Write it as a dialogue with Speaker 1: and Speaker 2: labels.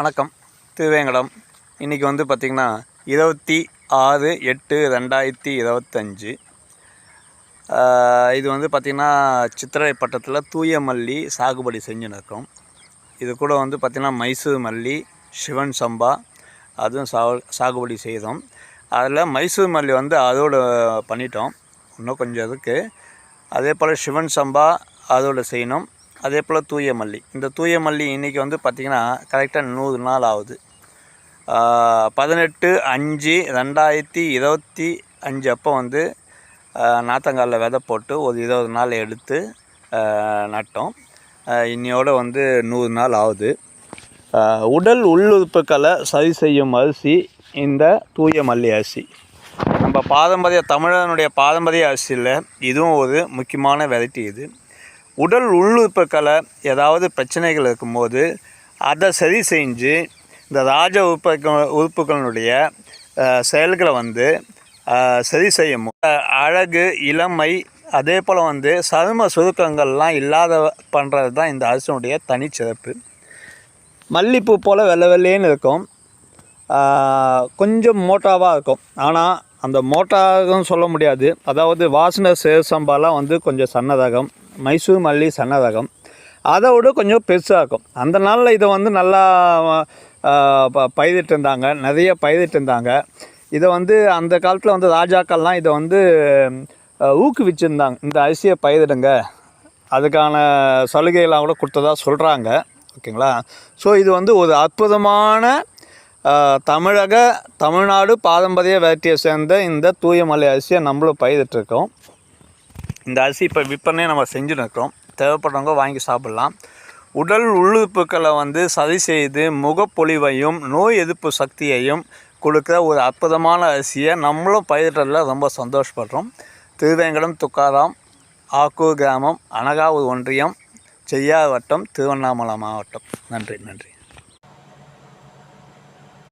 Speaker 1: வணக்கம். திருவேங்கடம். இன்றைக்கி வந்து பார்த்திங்கன்னா இருபத்தி ஆறு எட்டு ரெண்டாயிரத்தி இருபத்தஞ்சி. இது வந்து பார்த்திங்கன்னா சித்திரை பட்டத்தில் தூய மல்லி சாகுபடி செஞ்சுன்னு இருக்கோம். இது கூட வந்து பார்த்திங்கன்னா மைசூர் மல்லி சிவன் சம்பா அதுவும் சா சாகுபடி செய்தோம். அதில் மைசூர் மல்லி வந்து அதோடு பண்ணிட்டோம். இன்னும் கொஞ்சம் இருக்குது அதே போல் சிவன் சம்பா அதோடு செய்யணும். அதே போல் தூய மல்லி. இந்த தூய மல்லி இன்றைக்கி வந்து பார்த்திங்கன்னா கரெக்டாக நூறு நாள் ஆகுது. பதினெட்டு அஞ்சு ரெண்டாயிரத்தி இருபத்தி அஞ்சு அப்போ வந்து நாத்தங்காலில் விதை போட்டு ஒரு இருபது நாள் எடுத்து நட்டோம். இன்னையோடு வந்து நூறு நாள் ஆகுது. உடல் உள்ளுறுப்புகளை சரி செய்யும் அரிசி இந்த தூய மல்லி அரிசி. நம்ம பாரம்பரிய தமிழனுடைய பாரம்பரிய அரிசியில் இதுவும் ஒரு முக்கியமான வெரைட்டி இது. உடல் உள்ளுறுப்புக்களை ஏதாவது பிரச்சனைகள் இருக்கும்போது அதை சரி செஞ்சு இந்த ராஜ உறுப்பு உறுப்புகளினுடைய செயல்களை வந்து சரி செய்யும். அழகு இளமை அதே போல் வந்து சரும சுருக்கங்கள்லாம் இல்லாத பண்ணுறது தான் இந்த அரசனுடைய தனிச்சிறப்பு. மல்லிப்பூ போல் வெள்ளை வெள்ளையேன்னு இருக்கும். கொஞ்சம் மோட்டாவாக இருக்கும். ஆனால் அந்த மோட்டாகவும் சொல்ல முடியாது. அதாவது வாசனை சேசம்பாலாம் வந்து கொஞ்சம் சன்னதகம் மைசூர் மல்லி சன்னதகம். அதை விட கொஞ்சம் பெருசாக இருக்கும் அந்த நாளில் இதை வந்து நல்லா பயிரிட்டு இருந்தாங்க. நிறைய பயிரிட்டு இருந்தாங்க. இதை வந்து அந்த காலத்தில் வந்து ராஜாக்கள்லாம் இதை வந்து ஊக்குவிச்சிருந்தாங்க. இந்த அரிசியை பயிரிடுங்க. அதுக்கான சலுகையெல்லாம் கூட கொடுத்ததா சொல்கிறாங்க ஓகேங்களா? ஸோ இது வந்து ஒரு அற்புதமான தமிழக தமிழ்நாடு பாரம்பரிய வேட்டியை சேர்ந்த இந்த தூயமலை அரிசியை நம்மளும் பயிரிட்டுருக்கோம். இந்த அரிசி இப்போ விற்பனை நம்ம செஞ்சுன்னு இருக்கோம் தேவைப்படுறவங்க வாங்கி சாப்பிட்லாம். உடல் உள்ளுறுப்புக்களை வந்து சரி செய்து முகப்பொழிவையும் நோய் எதிர்ப்பு சக்தியையும் கொடுக்குற ஒரு அற்புதமான அரிசியை நம்மளும் பயிரிட்டதில் ரொம்ப சந்தோஷப்படுறோம். திருவேங்கடம் துக்காராம் ஆக்கூர் கிராமம் அனகாவூர் ஒன்றியம் செய்யார் வட்டம் திருவண்ணாமலை மாவட்டம். நன்றி நன்றி.